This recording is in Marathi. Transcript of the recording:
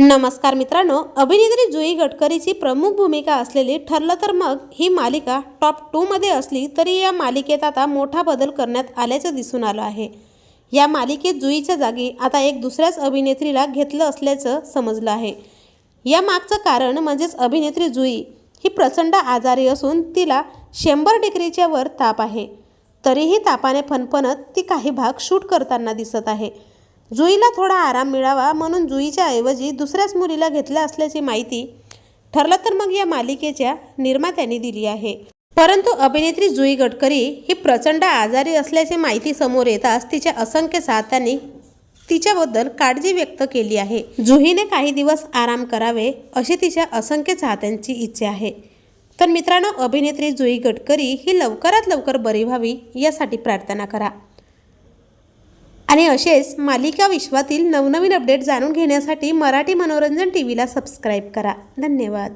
नमस्कार मित्रांनो अभिनेत्री जुई गडकरीची प्रमुख भूमिका असलेली ठरलं तर मग ही मालिका टॉप टूमध्ये असली तरी या मालिकेत आता मोठा बदल करण्यात आल्याचं दिसून आलं आहे. या मालिकेत जुईच्या जागी आता एक दुसऱ्याच अभिनेत्रीला घेतलं असल्याचं समजलं आहे. या मागचं कारण म्हणजेच अभिनेत्री जुई ही प्रचंड आजारी असून तिला शंभर डिग्रीच्या वर ताप आहे. तरीही तापाने फनफनत ती काही भाग शूट करताना दिसत आहे. जुईला थोडा आराम मिळावा म्हणून जुईच्या ऐवजी दुसऱ्याच मुलीला घेतलं असल्याची माहिती ठरलं तर मग या मालिकेच्या निर्मात्यांनी दिली आहे. परंतु अभिनेत्री जुई गडकरी ही प्रचंड आजारी असल्याची माहिती समोर येताच तिच्या असंख्य चाहत्यांनी तिच्याबद्दल काळजी व्यक्त केली आहे. जुहीने काही दिवस आराम करावे अशी तिच्या असंख्य चाहत्यांची इच्छा आहे. तर मित्रांनो अभिनेत्री जुई गडकरी ही लवकरात लवकर बरी व्हावी यासाठी प्रार्थना करा. आणि असेच मालिका विश्वातील नवनवीन अपडेट जाणून घेण्यासाठी मराठी मनोरंजन टी व्हीला सबस्क्राईब करा. धन्यवाद.